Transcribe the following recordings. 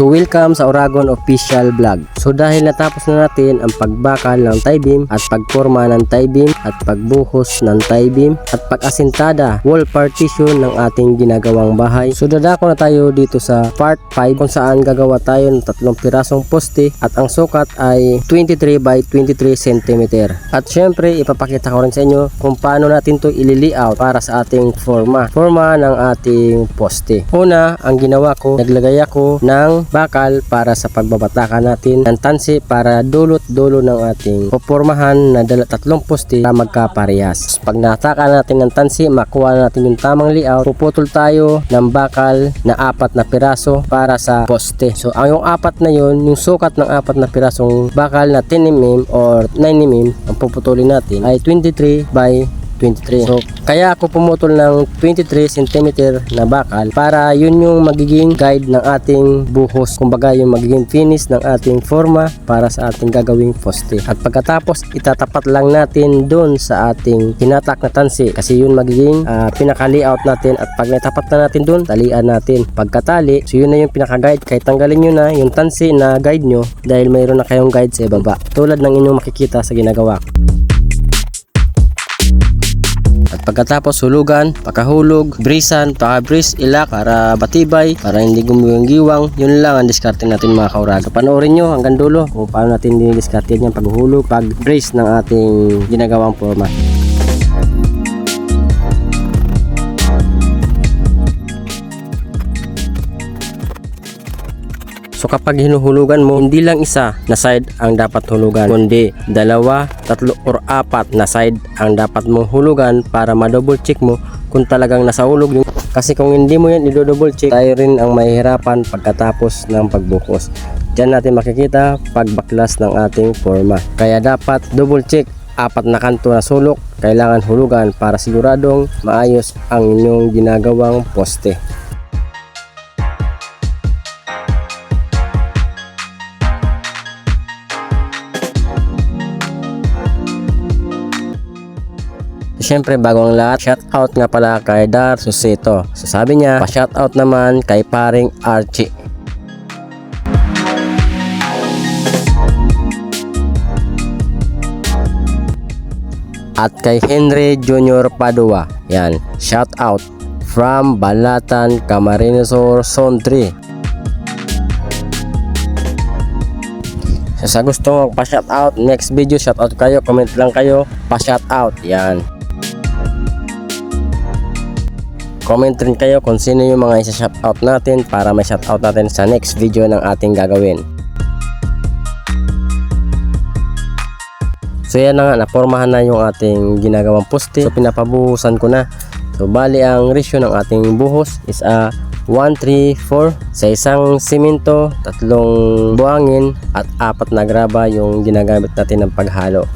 So welcome sa Oragon Official Vlog. So dahil natapos na natin ang pagbakal ng tie beam at pagporma ng tie beam at pagbuhos ng tie beam at pag-asintada wall partition ng ating ginagawang bahay. So dadako na tayo dito sa part 5 kung saan gagawa tayo ng tatlong pirasong poste at ang sukat ay 23 by 23 cm. At syempre ipapakita ko rin sa inyo kung paano natin to ili-layout para sa ating forma. Forma ng ating poste. Una, ang ginawa ko, naglagay ako ng bakal para sa pagbabatakan natin ng tansi para dulot-dulo ng ating pupormahan na tatlong poste na magkaparehas. Pag nataka natin ng tansi, makuha natin yung tamang layout, puputol tayo ng bakal na apat na piraso para sa poste. So, ang yung apat na yun, yung sukat ng apat na pirasong bakal na 10 mm or 9 mm ang puputulin natin ay 23 by 23. So, kaya ako pumutol ng 23 cm na bakal para yun yung magiging guide ng ating buhos. Kumbaga yung magiging finish ng ating forma para sa ating gagawing poste. At pagkatapos, itatapat lang natin doon sa ating hinatak na tansi kasi yun magiging uh, pinaka-layout natin at pag natapat na natin doon, talian natin. Pagkatali, so yun na yung pinaka-guide. Kahit tanggalin nyo na yung tansi na guide nyo dahil mayroon na kayong guide sa ibaba. Tulad ng inyong makikita sa ginagawa ko. At pagkatapos hulugan, pakahulog, brisan, pakabris, ilak para batibay, para hindi gumugiwang. Yun lang ang diskarte natin mga kauraga. Panoorin nyo hanggang dulo kung paano natin dinidiskarte yan paghulog, pag brace ng ating ginagawang forma. So kapag hinuhulugan mo, hindi lang isa na side ang dapat hulugan, kundi dalawa, tatlo or apat na side ang dapat mong hulugan para ma-double check mo kung talagang nasa hulog yung kasi kung hindi mo yan i-double check, tayo rin ang mahihirapan pagkatapos ng pagbuhos. Diyan natin makikita pagbaklas ng ating forma. Kaya dapat double check apat na kanto na sulok kailangan hulugan para siguradong maayos ang inyong ginagawang poste. Siyempre bago ang lahat, shout out nga pala kay Dar Susito. So sabi niya, pa-shout out naman kay paring Archie. At kay Henry Junior Padua. Yan, shout out from Balatan, Camarines Zone 3. So, sa gusto pa-shout out, next video shout out kayo, comment lang kayo, pa-shout out. Yan. Comment rin kayo kung sino yung mga isa-shoutout natin para may shoutout natin sa next video ng ating gagawin. So yan na nga, napormahan na yung ating ginagawang poste. So pinapabuhusan ko na. So bali ang ratio ng ating buhos is a 1, 3, 4 sa isang simento, tatlong buhangin at apat na graba yung ginagamit natin ng paghalo.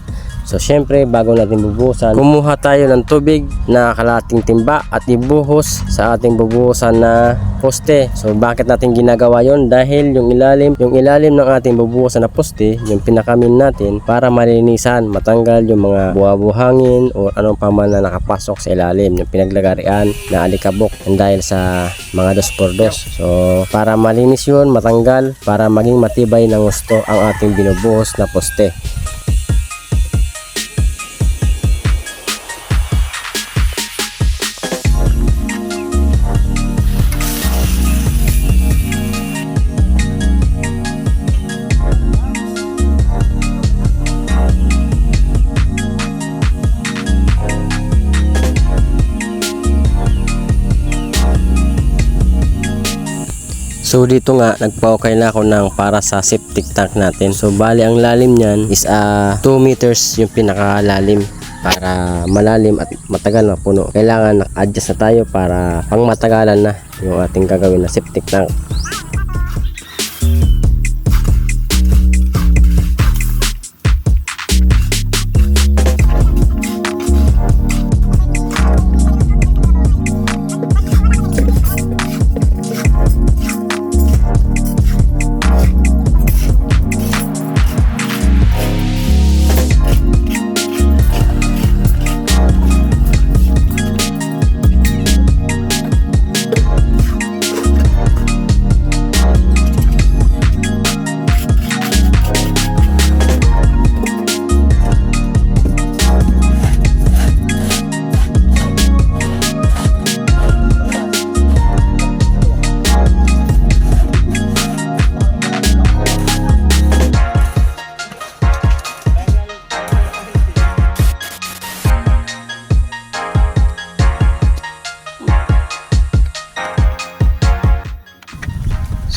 So syempre bago natin bubuhusan, kumuha tayo ng tubig na kalating timba at ibuhos sa ating bubuhusan na poste. So bakit natin ginagawa yon? Dahil yung ilalim, yung ilalim ng ating bubuhusan na poste, yung pinakamin natin para malinisan, matanggal yung mga buha-buhangin o anong pa man na nakapasok sa ilalim, yung pinaglagarian na alikabok dahil sa mga dos por dos. So para malinis yun, matanggal, para maging matibay ng gusto ang ating binubuhos na poste. So dito nga nagpa-okay na ako ng para sa septic tank natin. So bali ang lalim niyan is uh, 2 meters yung pinakalalim para malalim at matagal na puno. Kailangan naka-adjust na tayo para pang matagalan na yung ating gagawin na septic tank.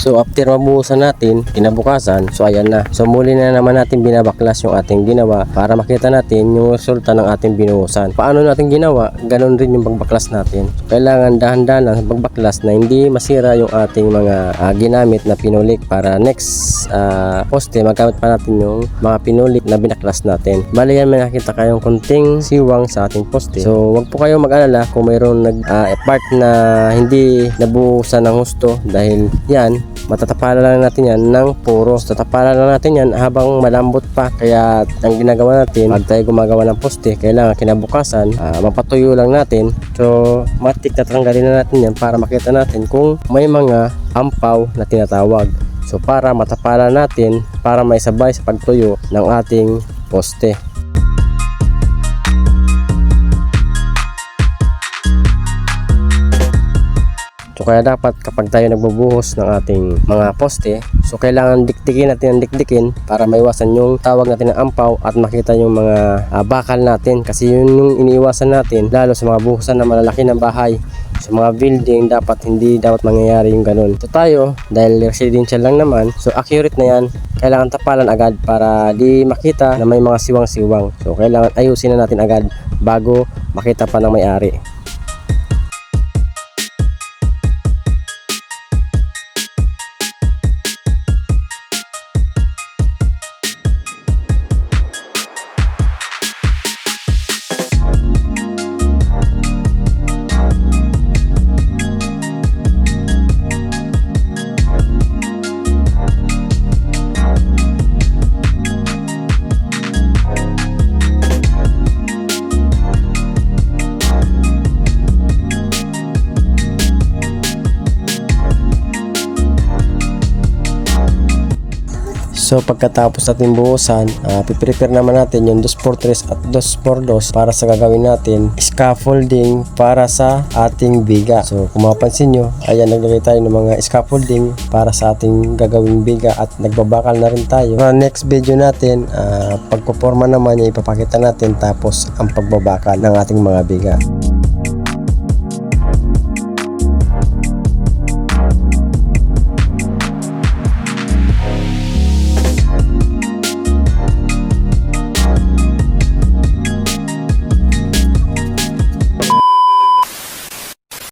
So after mabuhusan natin, kinabukasan, so ayan na. So muli na naman natin binabaklas yung ating ginawa para makita natin yung resulta ng ating binuhusan. Paano natin ginawa? Ganon rin yung pagbaklas natin. So, kailangan dahan-dahan lang sa pagbaklas na hindi masira yung ating mga ah, ginamit na pinulik para next ah, poste magamit pa natin yung mga pinulik na binaklas natin. Bali yan may nakita kayong konting siwang sa ating poste. So wag po kayong mag-alala kung mayroon nag part na hindi nabuhusan ng husto dahil yan matatapalan lang natin yan ng puro. Tatapalan lang natin yan habang malambot pa. Kaya ang ginagawa natin, pag tayo gumagawa ng poste, kailangan kinabukasan, ah, mapatuyo lang natin. So, matik na tanggalin na natin yan para makita natin kung may mga ampaw na tinatawag. So, para matapalan natin, para may sabay sa pagtuyo ng ating poste. Kaya dapat kapag tayo nagbubuhos ng ating mga poste, so kailangan dikdikin natin ang dikdikin para maiwasan yung tawag natin ng ampaw at makita yung mga ah, bakal natin kasi yun yung iniiwasan natin lalo sa mga buhusan na malalaki ng bahay. Sa mga building dapat hindi dapat mangyayari yung ganun. Ito tayo dahil residential lang naman, so accurate na yan. Kailangan tapalan agad para di makita na may mga siwang-siwang. So kailangan ayusin na natin agad bago makita pa ng may-ari. So pagkatapos natin buhusan, uh, piprepare naman natin yung 2x3 at 2x2 para sa gagawin natin scaffolding para sa ating biga. So kung mapansin nyo, ayan naglagay tayo ng mga scaffolding para sa ating gagawing biga at nagbabakal na rin tayo. Sa next video natin, uh, pagpuporma naman yung ipapakita natin tapos ang pagbabakal ng ating mga biga.